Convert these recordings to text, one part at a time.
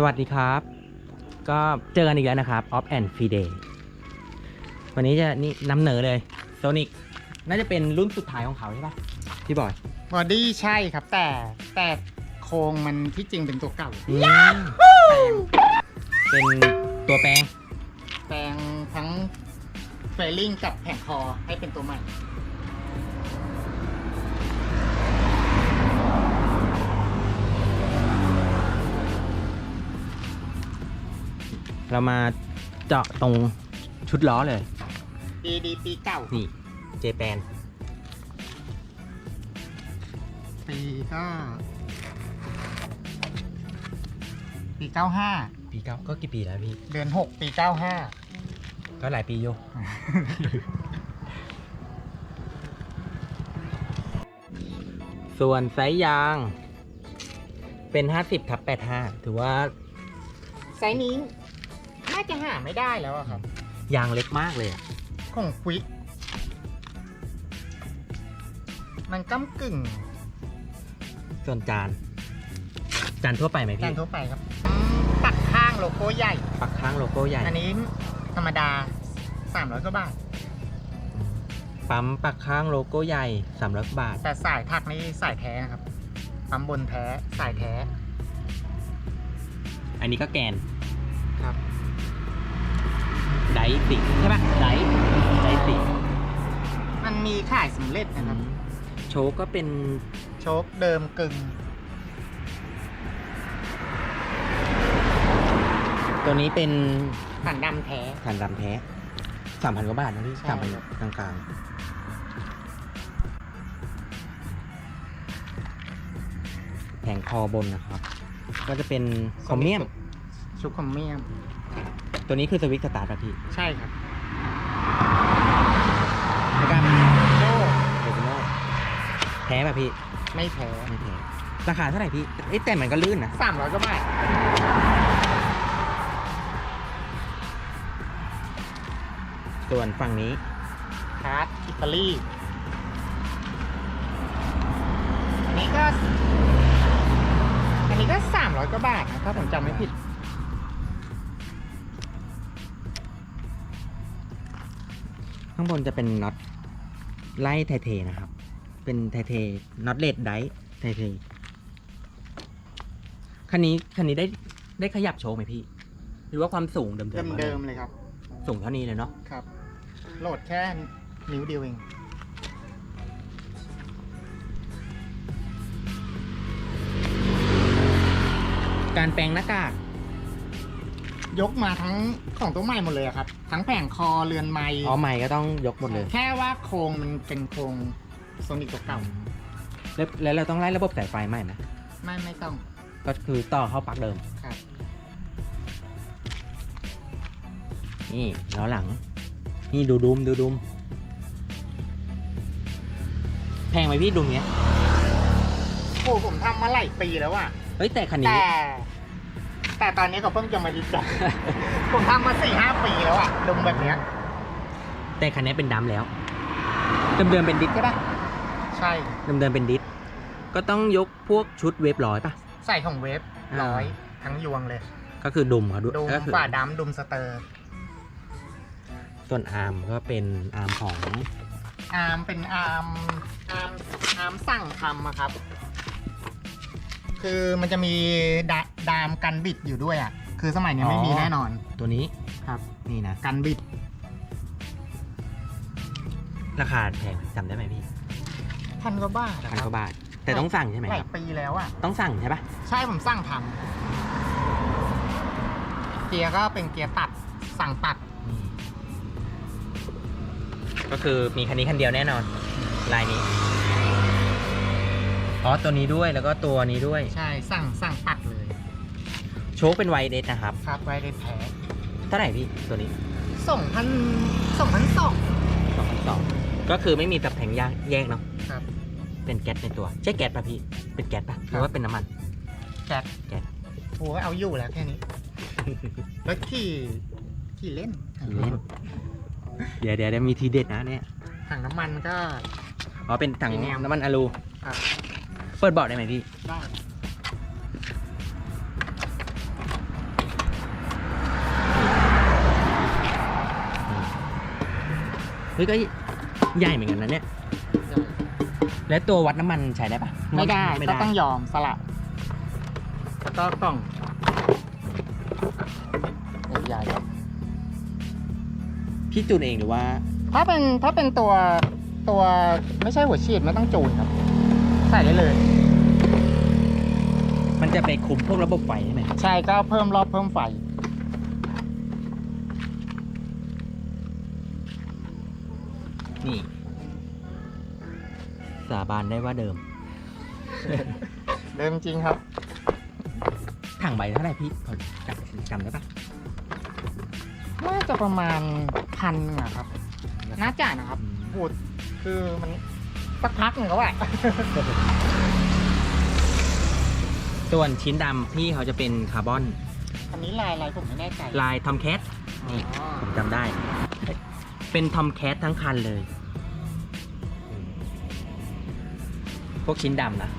สวัสดีครับ ก็เจอกันอีกแล้วนะครับ Off and Free Day วันนี้จะนี่นำเหนอเลย Sonic น่าจะเป็นรุ่นสุดท้ายของเขาใช่ปะพี่บอยบอดี้ใช่ครับ แต่แต่โครงมันที่จริงเป็นตัวเก่า อืมเป็นตัวแปลงแปลงทั้งเฟรลิงกับแผงคอให้เป็นตัวใหม่ เรามาเจาะตรงชุดล้อเลย ดีดีปีเก่านี่ เจแปน ปีก็ปีเก้าห้าปีเก้าก็กี่ปีแล้วพี่ เดือนหกปีเก้าห้าก็หลายปีอยู่ ส่วนไซส์ยาง เป็น 50ทับ85 ถือว่า ไซส์นี้ น่าจะหาไม่ได้แล้วอะครับ ยางเล็กมากเลยอะของควิกมันก้ากึ่งส่วนจาน จานทั่วไปไหมกาพี่รทั่วไปครับปักข้างโลโก้ใหญ่ ปักข้างโลโก้ใหญ่ อันนี้ธรรมดาสามร้อยกว่าบาท ปั๊มปักข้างโลโก้ใหญ่300บาท แต่สายถักนี่สายแท้นะครับ ปั๊มบนแท้สายแท้ อันนี้ก็แกนครับ ไดสิกใช่ปะไดไดสิกมันมีขายสำเร็จนะครับ โชคก็เป็นโชคเดิมกึ่งตัวนี้เป็นขันดำแท้ขันดำแท้สามพันกว่าบาทนะพี่ใช่ สามพันกลางกลางๆแผงคอบนนะครับ ก็จะเป็นคอมเมียม ชุกคอมเมียมตัวนี้คือสวิตช์สตาร์ทป่ะพี่ใช่ครับแล้วก็โดเดซิโมแท้ป่ะพี่ ไม่แท้ไม่แท้ราคาเท่าไหร่พี่เอ้ยแต่มันก็ลื่นนะสามร้อยกว่าบาทส่วนฝั่งนี้คาร์ดอิตาลีอันนี้ก็ อันนี้ก็สามร้อยกว่าบาทนะถ้าผมจำไม่ผิด ข้างบนจะเป็นน็อตไล่ไทเทนะครับ เป็นไทเทน็อตเลดไดไทเทคันนี้คันนี้ได้ได้ขยับโชว์ไหมพี่ หรือว่าความสูงเดิมๆเดิมๆเลยครับ สูงเท่านี้เลยเนาะครับ โหลดแค่นิ้วเดียวเอง การแปลงหน้ากาก ยกมาทั้งของตัวใหม่หมดเลยอะครับ ทั้งแผงคอเรือนไม้ อ๋อใหม่ก็ต้องยกหมดเลย แค่ว่าโครงมันเป็นโครงโซนิกเก่าแล้วแล้วเราต้องไล่ระบบสายไฟใหม่ไหมๆไม่ไม่ต้องก็คือต่อเข้าปลั๊กเดิม ครับ นี่ล้อหลัง นี่ดูดุมดูดุม แพงไหมพี่ดุมเนี้ยโอ้ผมทำมาหลายปีแล้วอะเฮ้ยแต่คันนี้ แต่ แต่ตอนนี้ก็เพิ่งจะมาดิจักผมทำมาสี่ห้าปีแล้วอะดมแบบเนี้ย แต่คันนี้เป็นดำแล้ว เดิมๆเป็นดิสใช่ปะใช่เดิมๆเป็นดิสก็ต้องยกพวกชุดเวฟร้อยปะ ใส่ของเวฟอ่า ร้อยทั้งยวงเลย ก็คือดุมเขาด้วยดุมก็คือฝ่าดำดุมสเตอร์ส่วนอาร์มก็เป็นอาร์มของอาร์มเป็นอาร์มอาร์มอาร์มสั่งทำอะครับ คือมันจะมีดาดามกันบิดอยู่ด้วยอะคือสมัยนี้ไม่มีแน่นอนตัวนี้ครับนี่นะกันบิดราคาแพงไหมจำได้ไหมพี่พันกว่าบาทอะพันคกรับว่าบาท แต่ต้องสั่งใช่ไหมหคลารัยบปีแล้วอะต้องสั่งใช่ปะใช่ผมสั่งทำเกียร์ก็เป็นเกียร์ตัดสั่งตัดนี่ก็คือมีคันนี้คันเดียวแน่นอนลายนี้ อ๋อตัวนี้ด้วยแล้วก็ตัวนี้ด้วย ใช่สั่งสั่งตัดเลยโชคเป็นไวเดสนะครับ ครับไว้ได้แพ้เท่าไหร่พี่ตัวนี้สองพันสองพันสองสองพันสองก็คือไม่มีตับแผงยางแยกเนาะครับ เป็นแก๊สในตัวใช่แก๊สป่ะพี่ เป็นแก๊สป่ะหรือว่าเป็นน้ำมันแจ็คแก๊สโอ้เอาอยู่แล้วแค่นี้รถขี่ขี่เล่นขี่เล่น เดี๋ยวเดี๋ยวเดี๋ยวมีทีเด็ดนะเนี่ยถังน้ำมันก็ อ๋อเป็นถังพรีเมียมน้ำมันอะลูครับ เปิดเบาะได้ไหมพี่เฮ้ยก็ใหญ่เหมือนกันนะเนี่ย แล้วตัววัดน้ำมันใช้ได้ปะไม่ได้ก็ต้องยอมสลับแล้วก็กล่องใหญ่พี่จูนเองหรือว่า ถ้าเป็นถ้าเป็นตัวตัวไม่ใช่หัวฉีดไม่ต้องจูนครับ ใส่ได้เลย มันจะไปคุมพวกระบบไฟใช่ไหมใช่ก็เพิ่มรอบเพิ่มไฟ นี่ สาบานได้ว่าเดิม เดิมจริงครับ ถังใบเท่าไหร่พี่พอจำจำได้ปะน่าจะประมาณพันหนึ่งอะครับ น่าจะนะครับอืมพูดคือมัน สักพักหนึ่งแล้วแหละส่วนชิ้นดำพี่เขาจะเป็นคาร์บอน อันนี้ลายอะไรผมไม่แน่ใจลายทอมแคทนี่อ๋อผมจำได้ เป็นทอมแคททั้งคันเลย พวกชิ้นดำนะ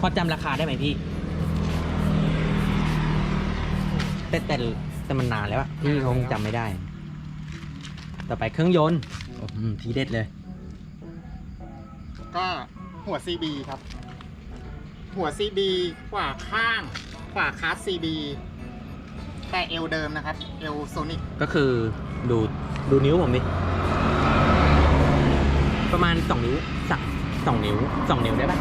พอจำราคาได้ไหมพี่ แต่แต่แต่มันนานแล้วอะพี่คงจำไม่ได้ ต่อไปเครื่องยนต์ อืมทีเด็ดเลย ก็หัว CB ครับ หัว CB ขวาข้าง ขวาคาส CB แต่เอวเดิมนะครับ เอวโซนิกก็คือดูดูนิ้วผมดิประมาณสองนิ้วสักสองนิ้วสองนิ้วได้ปะ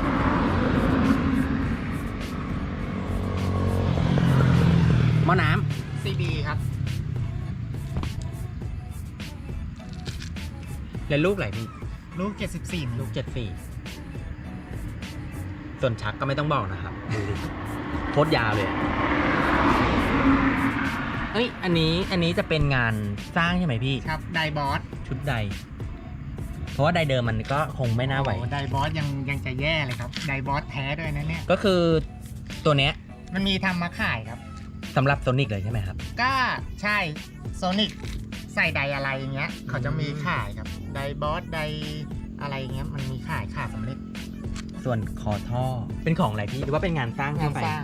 หม้อน้ CB ครับ และลูกไหนพี่ลูก 74ลูกเจ็ดสี่ส่วนชักก็ไม่ต้องบอกนะครับดูดิโคตรยาวเลยอะเอ้ยอันนี้อันนี้จะเป็นงานสร้างใช่ไหมพี่ ครับไดบอสชุดใด เพราะว่าใดเดิมมันก็คงไม่น่าไหวโอ้ไดบอสยังยังจะแย่เลยครับไดบอสแท้ด้วยนะเนี่ย ก็คือตัวเนี้ยมันมีทำมาขายครับ สำหรับโซนิกเลยใช่ไหมครับ ก็ใช่โซนิก ใส่ไดอะไรอย่างเงี้ย เขาจะมีขายครับไดบอสไดอะไรอย่างเงี้ยมันมีขายขาดสำเร็จส่วนคอท่อเป็นของอะไรพี่หรือว่าเป็นงานสร้างงาทั่วนไปสร้าง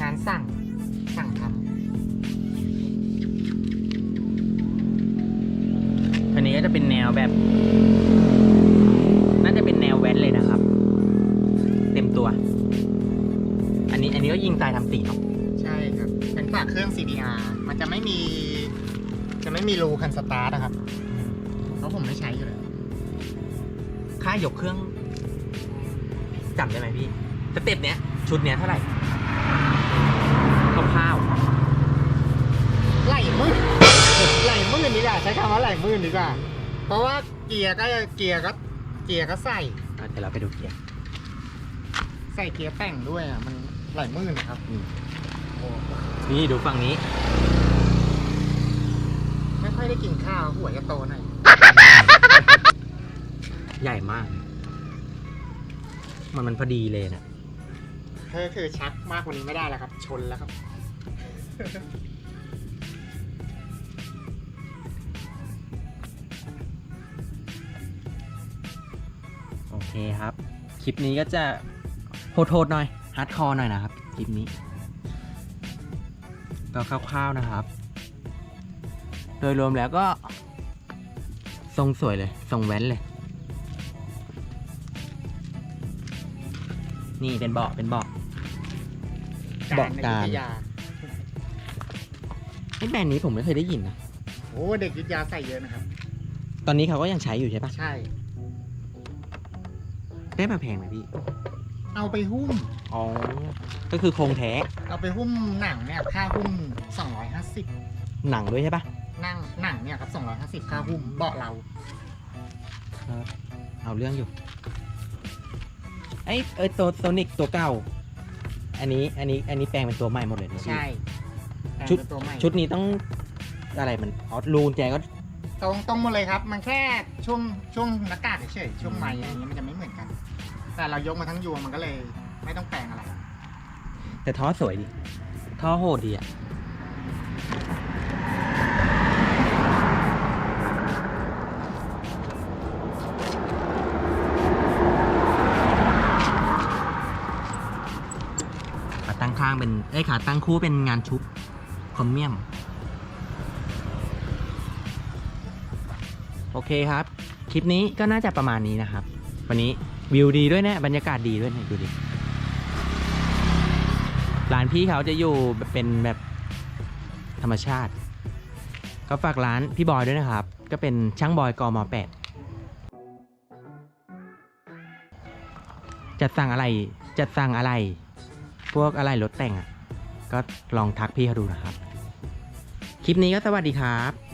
งานสั่งสั่งทอันนี้ก็จะเป็นแนวแบบ น่าจะเป็นแนวแว้นเลยนะครับ เต็มตัว อันนี้อันนี้ก็ยิงตายทำสีเนาะำใช่ครับ เป็นฝาเครื่อง CDR มันจะไม่มี จะไม่มีรูคันสตาร์ทนะครับ เพราะผมไม่ใช้อยู่เลยค่ายกเครื่องจำได้ไหมพี่สเต็ปเนี้ย ชุดเนี้ยเท่าไหร่คร่าวไหลมืดไหลมืดดีกว่าใช้คำว่าไหลมืดดีกว่า เพราะว่าเกียร์ก็เกียร์ก็เกียร์ก็ใส่ๆอะเดี๋ยวเราไปดูเกียร์ ใส่เกียร์แต่งด้วยอะมันไหลมืดนะครับอืมโอ้ นี่ดูฝั่งนี้ ไม่ค่อยได้กินข้าวหัวจะโตหน่อย ใหญ่มาก มันมันพอดีเลยนะเธอคือชักมากกว่านี้ไม่ได้แล้วครับ ชนแล้วครับ โอเคครับ คลิปนี้ก็จะโหดๆหน่อยฮาร์ดคอร์หน่อยนะครับ คลิปนี้ ก็คร่าวๆนะครับ โดยรวมแล้วก็ ทรงสวยเลย ทรงแว้นเลย นี่เป็นเบาะเป็นเบาะ บอกการ ในยุธยาไอ้แบรนด์นี้ผมไม่เคยได้ยินนะ โอ้เด็กยุทธยาใส่เยอะนะครับ ตอนนี้เขาก็ยังใช้อยู่ใช่ปะใช่ ได้มาแพงไหมพี่ เอาไปหุ้ม อ๋อ ก็คือโครงแท้ เอาไปหุ้มหนังเนี่ยค่าหุ้ม 250 หนังด้วยใช่ปะนั่งหนังเนี่ยครับ250ค่าหุ้มเบาะเราครับเอาเรื่องอยู่ ไอ้เออตัวโซนิกตัวเก่า อันนี้ อันนี้ อันนี้แปลงเป็นตัวใหม่หมดเลยนะพี่ ใช่ชุดแต่งเป็นตัวใหม่ชุดนี้ต้องอะไรมันออสรูนแจก็ตรงตรงหมดเลยครับ มันแค่ช่วงช่วงหน้ากากเฉยๆช่วงไม้อะไรอย่างเงี้ยมันจะไม่เหมือนกัน แต่เรายกมาทั้งยวงมันก็เลย ไม่ต้องแปลงอะไร แต่ท่อสวยดี ท่อโหดดีอะ ขาตั้งข้างเป็น เอ้ขาตั้งคู่เป็นงานชุบคอมเมียม โอเคครับ คลิปนี้ก็น่าจะประมาณนี้นะครับ วันนี้ วิวดีด้วยนะบรรยากาศดีด้วยนะดูดิร้านพี่เขาจะอยู่เป็นแบบธรรมชาติ ก็ฝากร้านพี่บอยด้วยนะครับ ก็เป็นช่างบอยกมแปดจะสั่งอะไรจะสั่งอะไร พวกอะไรรถแต่งอะ ก็ลองทักพี่เขาดูนะครับ คลิปนี้ก็สวัสดีครับ